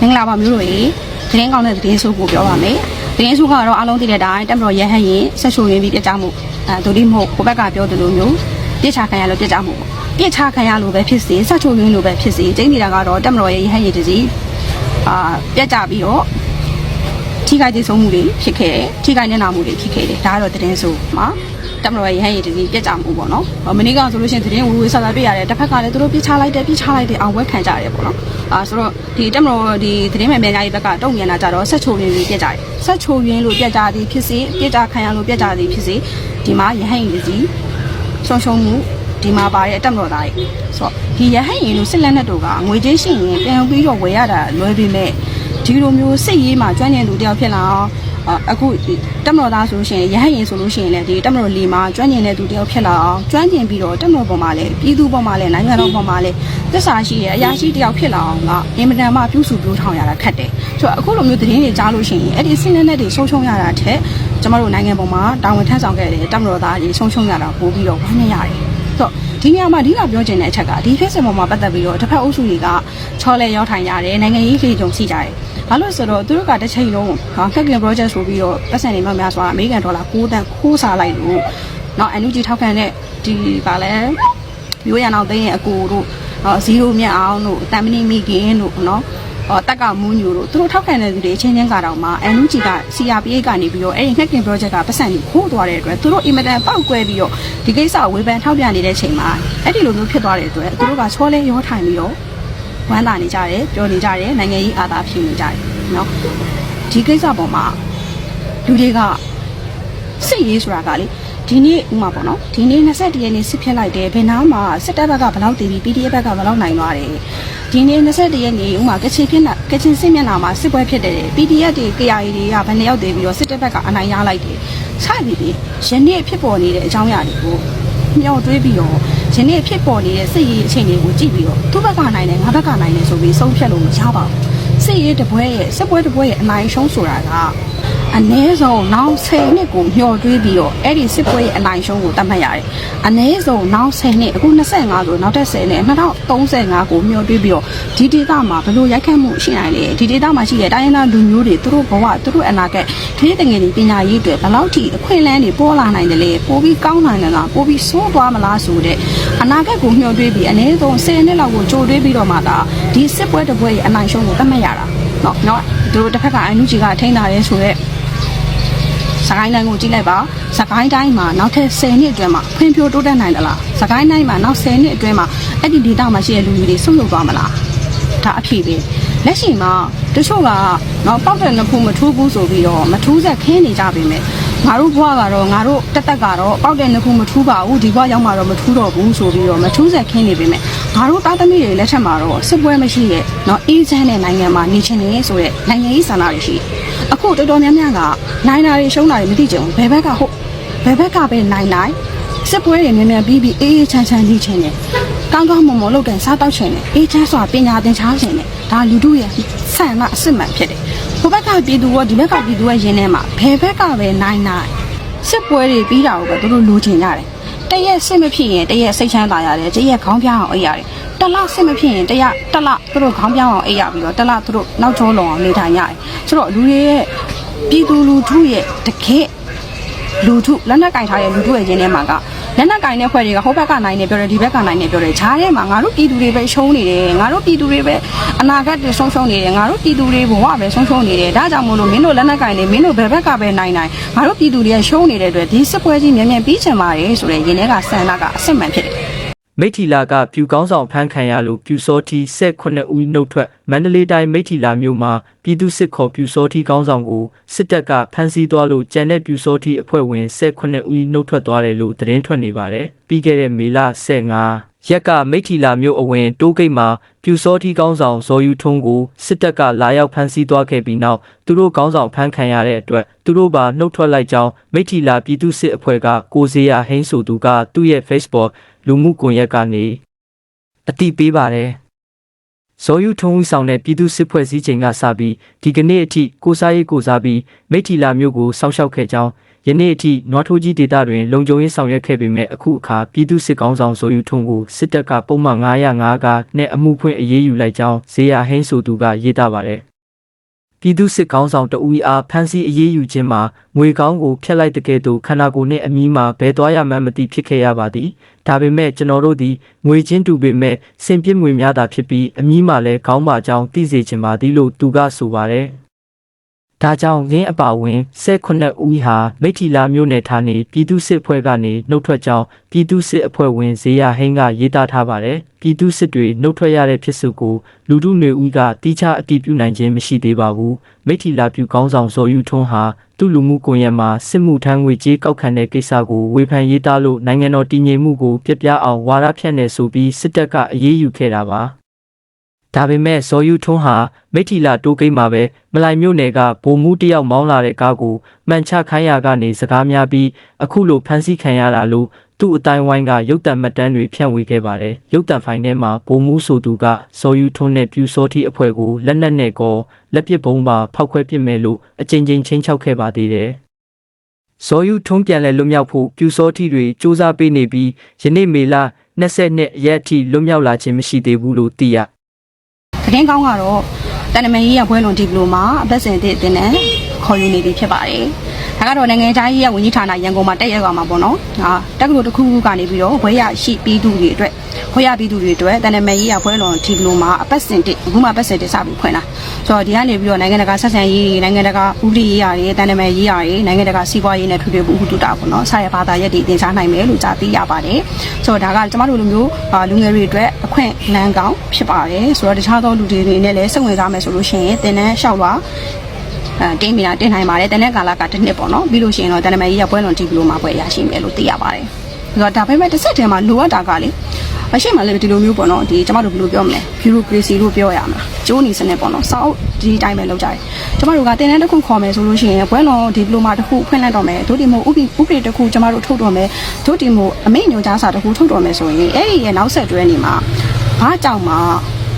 မင်္ဂလာပါမျိုးတို့ရေသတင်းကောင်းတဲ့သတင်းဆိုးကိုပြောပါမယ်သတင်းဆိုးကတော့အားလုံးသိတဲ့အတိုင်းတက်မတော်ရဟန်းရင်ဆက်ရှုံရင်းပြီးပြစ်ကြမှုအဲဒိုဒီမဟုတ်ကိုဘက်ကပြောသလိုမျိုးပြစ်ချခံရလို့ပြစ်ကြမှုပြစ်ချခံရလို့ပဲဖြစ်စေဆက်ရှုံရင်းလို့ပဲဖြစ်စေကျင်းနေတာကတော့တက်မတော်ရဲ့ရဟန်းရင်တစီအာပြက်ကြပြီးတော့ထိခိုက်ဒေဆုံးမှုတွေဖြစ်ခဲ့တယ်ထိခိုက်နေနာမှုတွေဖြစ်ခဲ့တယ်ဒါကတော့သတင်းဆိုးမှာ တက်မတော်ရဲ့ရဟန်းရင်တစီပြက်ကြမှုပေါ့နော်မနေ့ကဆိုလို့ရှိရင်သတင်းဝေဝေးဆဆပြရတယ်တစ်ဖက်ကလည်းသူတို့ပြစ်ချလိုက်တယ်ပြစ်ချလိုက်တယ်အောင်ဝဲခံကြရတယ်ပေါ့နော်အာဆိုတော့ဒီတက်မတော်ဒီသတင်းမှန်ပြန်ကြားရေးဘက်ကတုံ့ပြန်လာကြတော့ဆက်ချိုရင်းတွေပြက်ကြတယ်ဆက်ချိုရင်းလို့ပြက်ကြသည်ဖြစ်စေပြက်ကြခံရလို့ပြက်ကြသည်ဖြစ်စေဒီမှာရဟန်းရင်တစီဆုံးရှုံးမှုဒီမှာပါတဲ့တက်မတော်သားတွေဆိုတော့ဒီရဟန်းရင်လို့စစ်လက်နက်တို့ကငွေကြေးရှိရင်ပြန်ပြီးတော့ဝယ်ရတာလွယ်ပေမဲ့ဒီလိုမျိုးစစ်ရေးမှာကျွမ်းကျင်သူတယောက်ဖြစ်လာအောင် အအခုတက်မတော်သားဆိုလို့ရှိရင်ရဟန်းရင်ဆိုလို့ရှိရင်လည်းဒီတက်မတော်လီမှာကျွမ်းကျင်တဲ့သူတယောက်ဖြစ်လာအောင်ကျွမ်းကျင်ပြီးတော့တက်မတော်ပေါ်မှာလည်းပြည်သူပေါ်မှာလည်းနိုင်ငံတော်ပေါ်မှာလည်းသစ္စာရှိရဲ့အရာရှိတယောက်ဖြစ်လာအောင်ကအင်မတန်မှပြုစုပြောထောင်ရတာခက်တယ်ဆိုတော့အခုလိုမျိုးသတင်းတွေကြားလို့ရှိရင်အဲ့ဒီစစ်လက်နက်တွေဆုံးရှုံးရတာထက်ကျမတို့နိုင်ငံပေါ်မှာတာဝန်ထမ်းဆောင်ခဲ့တဲ့တက်မတော်သားတွေဆုံးရှုံးရတာပိုပြီးတော့ဝမ်းနည်းရတယ်ဆိုတော့ဒီနေရာမှာအဓိကပြောချင်တဲ့အချက်ကဒီဖြစ်စဉ်ပေါ်မှာပတ်သက်ပြီးတော့တစ်ဖက်အုပ်စုတွေကချောလဲရောက်ထိုင်ရတယ်နိုင်ငံရေးခေကြုံရှိကြတယ် ဘာလို့ဆိုတော့သူတို့ကတစ်ချိန်လုံးဟာ Hacking Project ဆိုပြီးတော့ပတ်စံနေမှများစွာအမေရိကန်ဒေါ်လာ6တန်ခိုးစားလိုက်လို့နော် energy ထောက်ခံတဲ့ဒီဗာလဲမျိုးရအောင်သိရင်အကိုတို့နော်ဇီရိုမြတ်အောင်တို့တမ်မနီမီကင်းတို့နော်အော်တက်ကမူးညိုတို့သူတို့ထောက်ခံတဲ့သူတွေအချင်းချင်းကတော့မှအန်လူကြီးက CRPH ကနေပြီးတော့အဲ့ဒီ hacking project ကပတ်စံကိုခိုးသွားတဲ့အတွက်သူတို့အင်မတန်ပောက်ကွဲပြီးတော့ဒီကိစ္စကိုဝေဖန်ထောက်ပြနေတဲ့အချိန်မှာအဲ့ဒီလိုမျိုးဖြစ်သွားတဲ့အတွက်သူတို့ကချောလဲရောထိုင်ပြီးတော့ ဝမ်းသာနေကြတယ်ပြောနေကြတယ်နိုင်ငံရေးအာသာဖြစ်နေကြတယ်เนาะဒီကိစ္စပေါ်မှာလူတွေကစစ်ရေးဆိုတာကလေဒီနေ့ဥမာပေါ့နော်ဒီနေ့21ရက်နေ့စစ်ဖြစ်လိုက်တယ်ဘယ်နာမှာစစ်တပ်ဘက်ကဘယ်လောက်တည်ပြီး PDF ဘက်ကဘယ်လောက်နိုင်သွားတယ်ဒီနေ့21ရက်နေ့ဥမာကချင်ဖြစ်နာကချင်စစ်မျက်နှာမှာစစ်ပွဲဖြစ်တယ် PDF တွေ KIA တွေကဘယ်နှစ်ယောက်တည်ပြီးတော့စစ်တပ်ဘက်ကအနိုင်ရလိုက်တယ်စသည်ဖြင့်ယနေ့ဖြစ်ပေါ်နေတဲ့အကြောင်းအရာတွေကိုမျှော်တွေးပြီးတော့ ယနေ့ဖြစ်ပေါ်နေတဲ့စစ်ရေးအခြေအနေကိုကြည့်ပြီးတော့သူ့ဘက်ကနိုင်တယ်ငါဘက်ကနိုင်တယ်ဆိုပြီးဆုံးဖြတ်လို့မရပါဘူးစစ်ရေးတပွဲရဲ့စစ်ပွဲတပွဲရဲ့အနိုင်ရှုံးဆိုတာက အနည်းဆုံးနောက်10နှစ်ကိုမျှော်တွေးပြီးတော့အဲ့ဒီစစ်ပွဲရဲ့အနိုင်ရှုံးကိုသတ်မှတ်ရတယ်။အနည်းဆုံးနောက်10နှစ်အခု25ဆိုနောက်ထပ်10နှစ်2035ကိုမျှော်တွေးပြီးတော့ဒီဒေသမှာဘယ်လိုရိုက်ခတ်မှုရှိနိုင်လဲဒီဒေသမှာရှိတဲ့တိုင်းရင်းသားလူမျိုးတွေသူတို့ဘဝသူတို့အနာဂတ်ဒီတငယ်တွေပညာရေးတွေဘယ်လောက်ထိအခွင့်အလမ်းတွေပေါ်လာနိုင်တယ်လဲပိုပြီးကောင်းနိုင်တယ်လားပိုပြီးဆိုးသွားမလားဆိုတဲ့အနာဂတ်ကိုမျှော်တွေးပြီးအနည်းဆုံး10နှစ်လောက်ကိုကြိုတွေးပြီးတော့မှဒါဒီစစ်ပွဲတစ်ပွဲရဲ့အနိုင်ရှုံးကိုသတ်မှတ်ရတာ။နော်နော်သူတို့တစ်ဖက်ကအန်နူဂျီကထိန်းတာရဲဆိုတော့ စကိုင်းတိုင်းကိုကြည့်လိုက်ပါစကိုင်းတိုင်းမှာနောက်ထပ်10နှစ်အတွင်းမှာဖွံ့ဖြိုးတိုးတက်နိုင်သလားစကိုင်းတိုင်းမှာနောက်10နှစ်အတွင်းမှာအဲ့ဒီဒေတာမှာရှိတဲ့လူမျိုးတွေဆုံးယုတ်သွားမလားဒါအဖြစ်ပဲလက်ရှိမှာတချို့ကတော့ပောက်တဲ့နှစ်ခုမထိုးဘူးဆိုပြီးတော့မထိုးဆက်ခင်းနေကြပြီမဲ့ငါတို့ဘွားကတော့ငါတို့တက်တက်ကတော့ပောက်တဲ့နှစ်ခုမထိုးပါဘူးဒီဘွားရောက်မှာတော့မထိုးတော့ဘူးဆိုပြီးတော့မထိုးဆက်ခင်းနေပြီမဲ့ ငါတို့သားသမီးတွေလက်ထက်မှာတော့စစ်ပွဲမရှိရဲ့เนาะအေးချမ်းတဲ့နိုင်ငံမှာနေချင်နေဆိုတဲ့နိုင်ငံရေးဆန္ဒတွေရှိတယ်အခုတော်တော်များများကနိုင်တာတွေရှုံးတာတွေမသိကြဘူးဘယ်ဘက်ကဟုတ်ဘယ်ဘက်ကပဲနိုင်နိုင်စစ်ပွဲတွေမြန်မြန်ပြီးပြီးအေးအေးချမ်းချမ်းနေချင်တယ်ကောင်းကောင်းမွန်မွန်လုပ်တဲ့စားတောက်ချင်တယ်အေးချမ်းစွာပညာသင်ကြားချင်တယ်ဒါလူတို့ရဲ့ဆန္ဒအစစ်မှန်ဖြစ်တယ်ဟိုဘက်ကပြည်သူကဒီဘက်ကပြည်သူရဲ့ရင်းထဲမှာဘယ်ဘက်ကပဲနိုင်နိုင်စစ်ပွဲတွေပြီးတာကိုပဲသူတို့လိုချင်ကြတယ် တရက်စစ်မဖြစ်ရင်တရက်စိတ်ချမ်းသာရတယ်တရက်ခေါင်းပြအောင်အိပ်ရတယ်တလစစ်မဖြစ်ရင်တရက်တလသူတို့ခေါင်းပြောင်းအောင်အိပ်ရပြီးတော့တလသူတို့နောက်ကျောလုံအောင်နေထိုင်ရတယ်ဆိုတော့လူတွေရဲ့ပြည်သူလူထုရဲ့တကယ့်လူထုလက်နက်ကင်ထားတဲ့လူထုရဲ့ရင်းထဲမှာက လက်နက်ကင်တဲ့ဖွဲ့တွေကဟိုဘက်ကနိုင်နေပြောတယ်ဒီဘက်ကနိုင်နေပြောတယ်ဂျားထဲမှာငါတို့ပြည်သူတွေပဲရှုံးနေတယ်ငါတို့ပြည်သူတွေပဲအနာဂတ်တွေဆုံးရှုံးနေတယ်ငါတို့ပြည်သူတွေဘဝပဲဆုံးရှုံးနေတယ်ဒါကြောင့်မို့လို့မင်းတို့လက်နက်ကင်နေမင်းတို့ဘယ်ဘက်ကပဲနိုင်နိုင်ငါတို့ပြည်သူတွေကရှုံးနေတဲ့အတွက်ဒီစစ်ပွဲကြီးမြန်မြန်ပြီးချင်ပါတယ်ဆိုတဲ့ရင်းထဲကဆန္ဒကအစစ်မှန်ဖြစ်တယ် မိထီလာကပြူကောင်းဆောင်ဖမ်းခံရလို့ပြူစောတီ18ဦးနှုတ်ထွက်မန္တလေးတိုင်းမိထီလာမြို့မှာပြည်သူစစ်ခေါ်ပြူစောတီကောင်းဆောင်ကိုစစ်တပ်ကဖမ်းဆီးသွားလို့ကြံတဲ့ပြူစောတီအဖွဲ့ဝင်18ဦးနှုတ်ထွက်သွားတယ်လို့သတင်းထွက်နေပါတယ်ပြီးခဲ့တဲ့မေလ15ရက်ကမိထီလာမြို့အဝင်တိုးဂိတ်မှာပြူစောတီကောင်းဆောင်ဇော်ယူထုံးကိုစစ်တပ်ကလာရောက်ဖမ်းဆီးသွားခဲ့ပြီးနောက်သူတို့ကောင်းဆောင်ဖမ်းခံရတဲ့အတွက်သူတို့ပါနှုတ်ထွက်လိုက်ကြောင်းမိထီလာပြည်သူစစ်အဖွဲ့ကကိုစေယာဟိန်းဆိုသူကသူ့ရဲ့ Facebook လူမှုကွန်ရက်ကနေအတိပေးပါတယ်။ဇော်ယူထုံးဦးဆောင်တဲ့ပြည်သူစစ်ဖွဲ့စည်းချိန်ကစပြီးဒီကနေ့အထိကိုစားရေးကိုစားပြီးမိထီလာမျိုးကိုစောင့်ရှောက်ခဲ့ကြောင်းယနေ့အထိနွားထိုးကြီးဒေတာတွင်လုံခြုံရေးဆောင်ရွက်ခဲ့ပေမဲ့အခုအခါပြည်သူစစ်ကောင်းဆောင်ဇော်ယူထုံးကိုစစ်တပ်ကပုံမှန်905ကနဲ့အမှုဖွင့်အရေးယူလိုက်ကြောင်းဇေယဟင်းဆိုသူကရေးသားပါတယ်။ ပြည်သူစစ်ကောင်းဆောင်တဦးအားဖမ်းဆီးအရေးယူခြင်းမှာငွေကောင်းကိုဖျက်လိုက်တဲ့ကဲ့သို့ခန္ဓာကိုယ်နှင့်အမီးမှာဘဲသွားရမှန်းမသိဖြစ်ခဲ့ရပါသည်ဒါပေမဲ့ကျွန်တော်တို့သည်ငွေချင်းတူပေမဲ့စင်ပြစ်ငွေများသာဖြစ်ပြီးအမီးမှာလည်းကောင်းပါကြောင်းသိစေချင်ပါသည်လို့သူကဆိုပါတယ် ဒါကြောင့်ရင်းအပါဝင်18ဦးဟာမိထီလာမြို့နယ်ဌာနေပြည်သူစစ်ဖွဲ့ကနေနှုတ်ထွက်ကြောင်းပြည်သူစစ်အဖွဲ့ဝင်ဇေယဟိန်းကရေးသားထားပါတယ်ပြည်သူစစ်တွေနှုတ်ထွက်ရတဲ့ဖြစ်စုကိုလူထုနေဦးကတိကျအတည်ပြုနိုင်ခြင်းမရှိသေးပါဘူးမိထီလာပြူကောင်းဆောင်ဇော်ယူထွန်းဟာသူ့လူမှုကွန်ရက်မှာစစ်မှုထမ်းငွေကြေးကောက်ခံတဲ့ကိစ္စကိုဝေဖန်ရေးသားလို့နိုင်ငံတော်တည်ငြိမ်မှုကိုပြပြအောင်ဝါဒဖြန့်နေဆိုပြီးစစ်တပ်ကအရေးယူခဲ့တာပါ ဒါပေမဲ့ဇော်ယူထွန်းဟာမိထီလာတိုးကိန်းမှာပဲမလိုက်မြို့နယ်ကဗိုလ်မှူးတယောက်မောင်းလာတဲ့ကားကိုမှန်ချခိုင်းရကနေစကားများပြီးအခုလိုဖမ်းဆီးခံရတာလို့သူ့အတိုင်းဝိုင်းကရုပ်တံမှတ်တမ်းတွေဖြန့်ဝေခဲ့ပါတယ်ရုပ်တံဖိုင်ထဲမှာဗိုလ်မှူးဆိုသူကဇော်ယူထွန်းနဲ့ပြူစောတိအဖွဲ့ကိုလက်နက်နဲ့ကောလက်ပစ်ဘုံပါဖောက်ခွဲပစ်မယ်လို့အကြိမ်ကြိမ်ချင်းချောက်ခဲ့ပါသေးတယ်ဇော်ယူထွန်းပြန်လဲလွတ်မြောက်ဖို့ပြူစောတိတွေစူးစမ်းပေးနေပြီးယနေ့မေလ22ရက်အထိလွတ်မြောက်လာခြင်းမရှိသေးဘူးလို့သိရ သတင်းကောင်းကတော့တန်တမန်ကြီးရဘွဲလွန်ဒီပလိုမှာအသက်စင်သည့်အတင်းနဲ့ခေါ်ယူနေပြီဖြစ်ပါတယ်။ ဒါကတော့နိုင်ငံခြားရေးရဝန်ကြီးဌာနရန်ကုန်မှာတက်ရောက်မှာပေါ့နော်။ဟာတက္ကသိုလ်တစ်ခုခုကနေပြီးတော့ဘွဲရရှိပြီးသူတွေအတွက်ဘွဲရပြီးသူတွေအတွက်တန်တမန်ကြီးရဘွဲလွန်ဒီပလိုမှာအသက်စင်သည့်အခုမှအသက်စင်သည့်စပြီးဖွင့်တာ။ဆိုတော့ဒီကနေပြီးတော့နိုင်ငံတကာဆက်ဆံရေးနိုင်ငံတကာဥပဒေရေးရတယ်တန်တမန်ရေးရတယ်နိုင်ငံတကာစီးပွားရေးနဲ့ထွေထွေဘူးဥတုတာပေါ့နော်။ဆရာဘာသာရပ်တွေတင်စားနိုင်မယ်လို့ကြားသိရပါတယ်။ဆိုတော့ဒါကကျမတို့လိုမျိုးလူငယ်တွေအတွက်အခွင့်အလမ်းကောင်းဖြစ်ပါတယ်။ဆိုတော့တခြားသောလူတွေတွေနဲ့လည်းစိတ်ဝင်စားမယ်ဆိုလို့ရှိရင်တင်တန်းလျှောက်လွှာအဲ တင်းမိတာတင်နိုင်ပါတယ်တန်တဲ့ကာလကတစ်နှစ်ပေါ့နော်ပြီးလို့ရှိရင်တော့တန်တမန်ကြီးရပွဲလွန်တီဘလိုမှာပွဲရရှိမယ်လို့သိရပါတယ်ဆိုတော့ဒါပေမဲ့တစ်ဆက်တည်းမှာလိုအပ်တာကလေအရှိမလည်းဒီလိုမျိုးပေါ့နော်ဒီကျမတို့ဘယ်လိုပြောမလဲ bureaucracy လို့ပြောရမလားကျိုးနေစနစ်ပေါ့နော်စာအုပ်ဒီတိုင်းပဲလုပ်ကြတယ်ကျမတို့ကတင်တန်းတစ်ခုခေါ်မယ်ဆိုလို့ရှိရင်ပွဲလွန်ဒီဘလိုမှာတစ်ခုဖွင့်လိုက်တော့မယ်ဒုတိယမို့ဥပဒေဥပဒေတစ်ခုကျမတို့ထုတ်တော့မယ်ဒုတိယမို့အမိန့်ညွှန်ကြားစာတစ်ခုထုတ်တော့မယ်ဆိုရင်အဲ့ဒီရဲ့နောက်ဆက်တွဲနေမှာဘာကြောင့်မှာ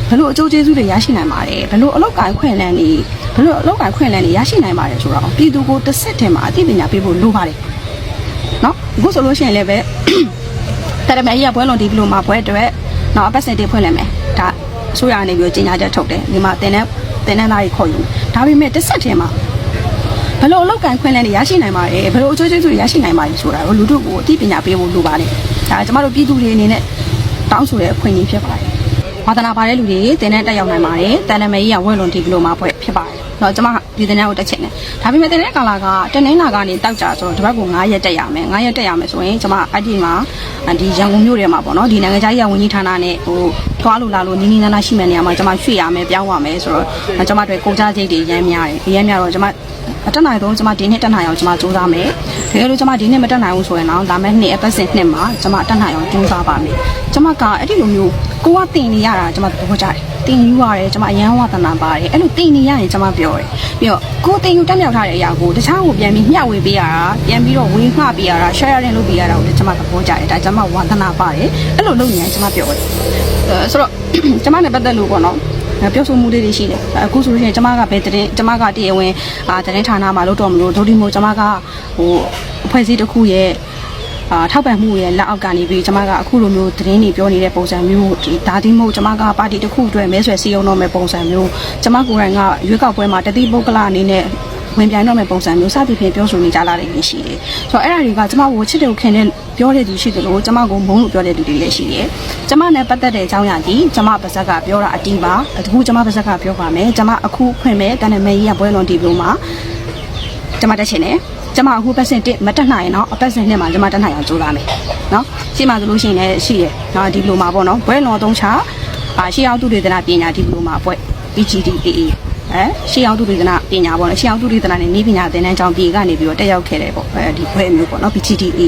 ဘလို့အကျိုးကျေးဇူးတွေရရှိနိုင်ပါတယ်ဘလို့အလောက်ကိုင်ခွင့်လန်းနေဘလို့အလောက်ကိုင်ခွင့်လန်းနေရရှိနိုင်ပါတယ်ဆိုတော့ပြည်သူကိုတစ်ဆက်တည်းမှာအသိပညာပေးဖို့လိုပါတယ်เนาะအခုဆိုလို့ရှိရင်လည်းပဲတရမဲကြီးကပွဲလုံးဒီဘလို့မှာပွဲအတွက်เนาะအပတ်စင်တေးဖွင့်လိုက်မယ်ဒါအစိုးရအနေပြီးကြီးညာချက်ထုတ်တယ်ဒီမှာတင်တဲ့တင်တဲ့သားကြီးခေါ်ယူဒါပေမဲ့တစ်ဆက်တည်းမှာဘလို့အလောက်ကန်ခွင့်လန်းနေရရှိနိုင်ပါတယ်ဘလို့အကျိုးကျေးဇူးတွေရရှိနိုင်ပါတယ်ဆိုတာကိုလူတို့ကိုအသိပညာပေးဖို့လိုပါတယ်ဒါကျမတို့ပြည်သူတွေအနေနဲ့တောင်းဆိုတဲ့အခွင့်အရေးဖြစ်ပါတယ် ဝါသနာပါတဲ့လူတွေတင်တဲ့တက်ရောက်နိုင်ပါတယ်တန်နမယ်ကြီးကဝဲလွန်ဒီပလိုမှာဖွဲ့ဖြစ်ပါတယ် တော့ကျမဒီတင်တဲ့ကိုတက်ချင်တယ်ဒါပေမဲ့တင်တဲ့ကာလာကတင်နေလာကနေတောက်ကြဆိုတော့ဒီဘက်ကို9ရက်တက်ရမယ်9ရက်တက်ရမယ်ဆိုရင်ကျမအဲ့ဒီမှာဒီရန်ကုန်မြို့ထဲမှာပေါ့နော်ဒီနိုင်ငံခြားရေးဝန်ကြီးဌာနနဲ့ဟိုထွားလို့လာလို့နီးနီးနားနားရှိမယ့်နေရာမှာကျမရွှေ့ရမယ်ပြောင်းရမယ်ဆိုတော့ကျမတို့ကုန်ကြစိတ်တွေရမ်းများတယ်ရမ်းများတော့ကျမအတက်နိုင်ဆုံးကျွန်မဒီနှစ်တက်နိုင်အောင်ကျွန်မစူးစမ်းမယ်။တကယ်လို့ကျွန်မဒီနှစ်မတက်နိုင်ဘူးဆိုရင်တော့လာမယ့်နှစ်အပတ်စဉ်နှစ်မှာကျွန်မတက်နိုင်အောင်စူးစမ်းပါမယ်။ကျွန်မကအဲ့ဒီလိုမျိုးကိုကတင်နေရတာကျွန်မသဘောကျတယ်။တင်ယူရတယ်ကျွန်မအယံဝသနာပါတယ်။အဲ့လိုတင်နေရရင်ကျွန်မပြောတယ်ပြီးတော့ကိုတင်ယူတက်မြောက်ထားတဲ့အရာကိုတခြားကိုပြန်ပြီးမျှဝေပေးရတာပြန်ပြီးတော့ဝေငှပေးရတာ sharing လုပ်ပေးရတာကိုကျွန်မသဘောကျတယ်ဒါကျွန်မဝသနာပါတယ်အဲ့လိုလုပ်နေရင်ကျွန်မပြောတယ်အဲဆိုတော့ကျွန်မနဲ့ပတ်သက်လို့ပေါ့နော်ပြောဆိုမှုလေးတွေရှိတယ်အခုဆိုလို့ရှိရင်ကျမကဘယ်တင်ကျမကတရားဝင်အာတင်ဌာနမှာလို့တော့မလို့ဒုတိယမို့ကျမကဟိုအဖွဲ့အစည်းတစ်ခုရဲ့ အာထောက်ပံ့မှုရဲ့လက်အောက်ကနေပြီးကျမကအခုလိုမျိုးသတင်းတွေပြောနေတဲ့ပုံစံမျိုးဒီဒါဒီမို့ကျမကပါတီတစ်ခုအတွက်မဲဆွယ်စည်းရုံးတော့မဲ့ပုံစံမျိုးကျမကိုယ်တိုင်ကရွေးကောက်ပွဲမှာတတိပုဂ္ဂလအနေနဲ့ဝင်ပြိုင်တော့မဲ့ပုံစံမျိုးစသဖြင့်ပြောဆိုနေကြလာတယ်ရှိတယ်။ဆိုတော့အဲ့ဒါတွေကကျမကိုချစ်တယ်ခင်တဲ့ပြောတဲ့သူရှိတယ်လို့ကျမကိုမုန်းလို့ပြောတဲ့သူတွေလည်းရှိတယ်။ကျမနဲ့ပတ်သက်တဲ့အကြောင်းအရာကြီးကျမပါဇက်ကပြောတာအတီးပါ။အခုကျမပါဇက်ကပြောပါမယ်။ကျမအခုဖွင့်မဲ့တန်နမဲကြီးကပွဲလွန်ဒီပလိုမှာကျမတက်ချင်တယ်။ ကျမအခုပတ်စင်တစ်မတက်နိုင်ရင်တော့အပတ်စင်နှစ်မှာကျမတက်နိုင်အောင်ကြိုးစားမယ်။နော်။ရှင်းပါသလိုရှိရင်လည်းရှိရ။နော်ဒီပလိုမှာပေါ့နော်။ဘွဲလွန်သုံးချအာရှေးအောင်သူတွေတနာပညာဒီပလိုမှာပွဲ PGDAA အဲရှေးအောင်သူတွေတနာပညာပေါ့နော်ရှေးအောင်သူတွေတနာနဲ့နေပညာသင်တန်းကျောင်းပြည်ကနေပြီးတော့တက်ရောက်ခဲ့တယ်ပေါ့အဲဒီဘွဲမျိုးပေါ့နော် PGDAA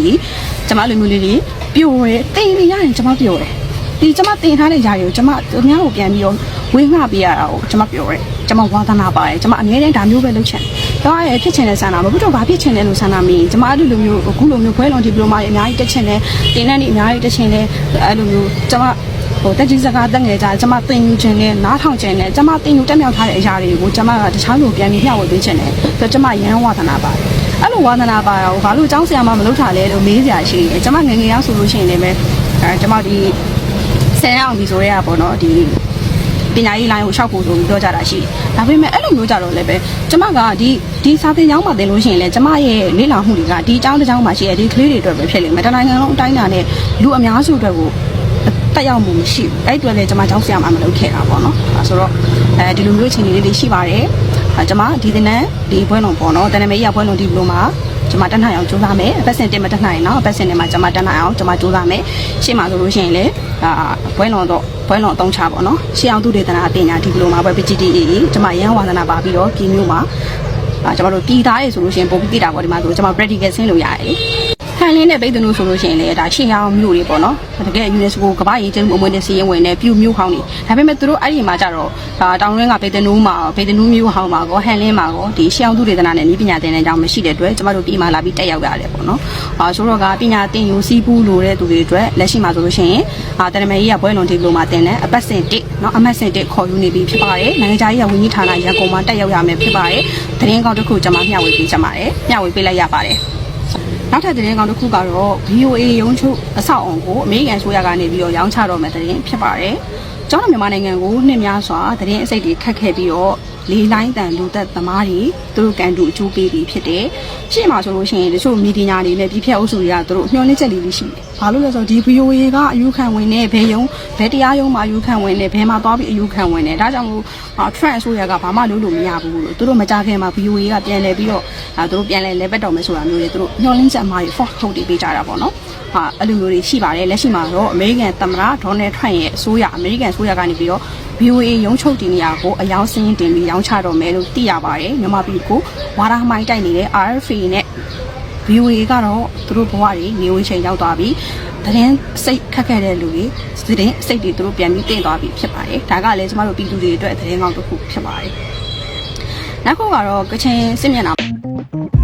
ကျမလိုမျိုးလေးလေးပြိုတယ်တိမ်နေရရင်ကျမပြိုတယ်ဒီကျမတင်ထားတဲ့ຢာတွေကိုကျမသူများကိုပြန်ပြီးတော့ဝေငှပေးရတာကိုကျမပြောရဲကျမဝါသနာပါတယ်ကျမအမြဲတမ်းဒါမျိုးပဲလုပ်ချင်တယ် တော့အဲဖြစ်ချင်တဲ့ဆန္ဒမဟုတ်တော့ဘာဖြစ်ချင်လဲလို့ဆန္ဒမင်းကျမအဲ့လိုမျိုးအခုလိုမျိုးဘွဲလွန်ဒီပလိုမာတွေအများကြီးတက်ချင်တယ်တင်တဲ့နေ့အများကြီးတက်ချင်တယ်အဲ့လိုမျိုးကျမဟိုတက်ကြီးစကားတက်ငယ်ကြကျမတင်ယူခြင်းနဲ့နားထောင်ခြင်းနဲ့ကျမတင်ယူတက်မြောက်ထားတဲ့အရာတွေကိုကျမကတခြားလူပြန်ပြီးမျှဝေပေးခြင်းနဲ့ဆိုတော့ကျမရန်ဝါသနာပါတယ်အဲ့လိုဝါသနာပါတော့ဘာလို့အကြောင်းဆရာမမလုပ်ထားလဲလို့မေးစရာရှိတယ်ကျမငယ်ငယ်ရောက်ဆိုလို့ရှိရင်လည်းပဲအဲကျမဒီဆယ်အောင်ဒီဆိုရဲอ่ะပေါ့နော်ဒီ ပညာရေးလိုင်းကိုရှောက်ဖို့ဆိုပြီးပြောကြတာရှိတယ်ဒါပေမဲ့အဲ့လိုမျိုးကြတော့လည်းပဲကျမကဒီဒီစာသင်ကျောင်းမှာသင်လို့ရှိရင်လည်းကျမရဲ့လေ့လာမှုတွေကဒီအကြောင်းတစ်ကြောင်းမှာရှိတဲ့ဒီကလေးတွေအတွက်ပဲဖြစ်လိမ့်မယ်တနိုင်ငံလုံးအတိုင်းအတာနဲ့လူအများစုအတွက်ကိုတက်ရောက်မှုမရှိဘူးအဲ့အတွေ့လည်းကျွန်မကျောင်းဆရာမမလုပ်ခဲ့တာပေါ့နော်အဲဆိုတော့အဲဒီလိုမျိုးအခြေအနေလေးတွေရှိပါတယ်အဲကျွန်မဒီသင်တန်းဒီဘွဲလုံးပေါ့နော်တနင်္ဂနွေရဘွဲလုံးဒီဘလိုမှာကျွန်မတက်နိုင်အောင်ကြိုးစားမယ်အပတ်စဉ်တင်မတက်နိုင်နော်အပတ်စဉ်တင်မှာကျွန်မတက်နိုင်အောင်ကျွန်မကြိုးစားမယ်ရှေ့မှာဆိုလို့ရှိရင်လည်းအာ ဘွဲလုံးတော့ဘွဲလုံးအသုံးချပေါ့နော်ရှေ့အောင်သူဒေသနာပညာဒီဘလိုမှာပဲ PGDE ကျွန်မရန်ဝါသနာပါပြီးတော့ဒီမျိုးမှာအာကျွန်တော်တို့ပြည်သားရေဆိုလို့ရှိရင်ပုံပြီးပြတာပေါ့ဒီမှာဆိုကျွန်မ practical ဆင်းလို့ရတယ် ခံလင်းတဲ့ဘိတ်သနုဆိုလို့ရှိရင်လည်းဒါရှေ့ဟောင်းမြို့တွေပေါ့နော်တကယ် UNESCO ကမ္ဘာရေးကျင်းမှုအမွေနဲ့စီးရင်ဝင်တဲ့ပြူမြို့ဟောင်းတွေဒါပေမဲ့သူတို့အဲ့ဒီမှာကြတော့ဒါတောင်ရင်းကဘိတ်သနုမှာဘိတ်သနုမြို့ဟောင်းမှာကောဟန်လင်းမှာကောဒီရှောင်းသူဒေသနာနဲ့ဤပညာသင်တန်းကြောင့်မရှိတဲ့အတွက်ကျမတို့ပြည်မှာလာပြီးတက်ရောက်ရတယ်ပေါ့နော်အာဆိုတော့ကပညာသင်ယူစီးပူးလိုတဲ့သူတွေအတွက်လက်ရှိမှာဆိုလို့ရှိရင်အာတရမေကြီးကဘွဲလွန်ဒီပလိုမာသင်တဲ့အပတ်စဉ်1နော်အမတ်စဉ်1ခေါ်ယူနေပြီဖြစ်ပါတယ်နိုင်ငံခြားရေးဝန်ကြီးဌာနရန်ကုန်မှာတက်ရောက်ရမယ်ဖြစ်ပါတယ်သတင်းကောက်တစ်ခုကျွန်မမျှဝေပေးချင်ပါတယ်မျှဝေပေးလိုက်ရပါတယ် နောက်ထပ်သတင်းကောင်းတစ်ခုကတော့ VOA ရုံးချုပ်အဆောက်အုံကိုအမေရိကန်ဆိုရကနေပြီးတော့ရောင်းချတော့မယ်သတင်းဖြစ်ပါတယ်။ကျောင်းတော်မြန်မာနိုင်ငံကိုနှစ်များစွာသတင်းအစိတ်တွေခတ်ခဲ့ပြီးတော့ လေးလိုင်းတန်လူသက်သမားတွေသူတို့ကန်တူအကျိုးပေးပြီးဖြစ်တယ်။ရှေ့မှာဆိုလို့ရှိရင်တချို့မီဒီယာတွေနဲ့ပြည်ဖြတ်အုပ်စုတွေကသူတို့ညှော်လင့်ချက်လေးလေးရှိတယ်။ဘာလို့လဲဆိုတော့ဒီ VOA ကအယူခံဝင်နေဘယ်ယုံဘယ်တရားယုံမှာအယူခံဝင်နေဘယ်မှာသွားပြီးအယူခံဝင်နေဒါကြောင့်မို့ trend ဆိုရကဘာမှလုပ်လို့မရဘူးလို့သူတို့မကြခင်မှာ VOA ကပြန်လဲပြီးတော့အဲသူတို့ပြန်လဲလဲပတ်တော်မယ်ဆိုတာမျိုးတွေသူတို့ညှော်လင့်ချက်အမှားတွေ force ထုတ်တည်ပေးကြတာပေါ့နော်။ဟာအဲ့လိုမျိုးတွေရှိပါတယ်လက်ရှိမှာတော့အမေရိကန်သမ္မတဒေါ်နယ်ထရန့်ရဲ့အစိုးရအမေရိကန်အစိုးရကနေပြီးတော့ VOA ရုံးချုပ်တင်နေရကိုအယောင်စင်းတင်ပြီးရောင်းချတော့မယ်လို့သိရပါတယ်မြန်မာပြည်ကိုဝါရမိုင်းတိုက်နေတဲ့ RFA နဲ့ VOA ကတော့သူတို့ဘဝတွေနေဝင်ချိန်ရောက်သွားပြီသတင်းစိတ်ခက်ခဲ့တဲ့လူတွေသတင်းစိတ်တွေသူတို့ပြန်ပြီးတင်သွားပြီဖြစ်ပါတယ်ဒါကလည်းကျမတို့ပြည်သူတွေအတွက်သတင်းကောင်းတစ်ခုဖြစ်ပါတယ်နောက်ခုကတော့ကချင်စစ်မျက်နှာ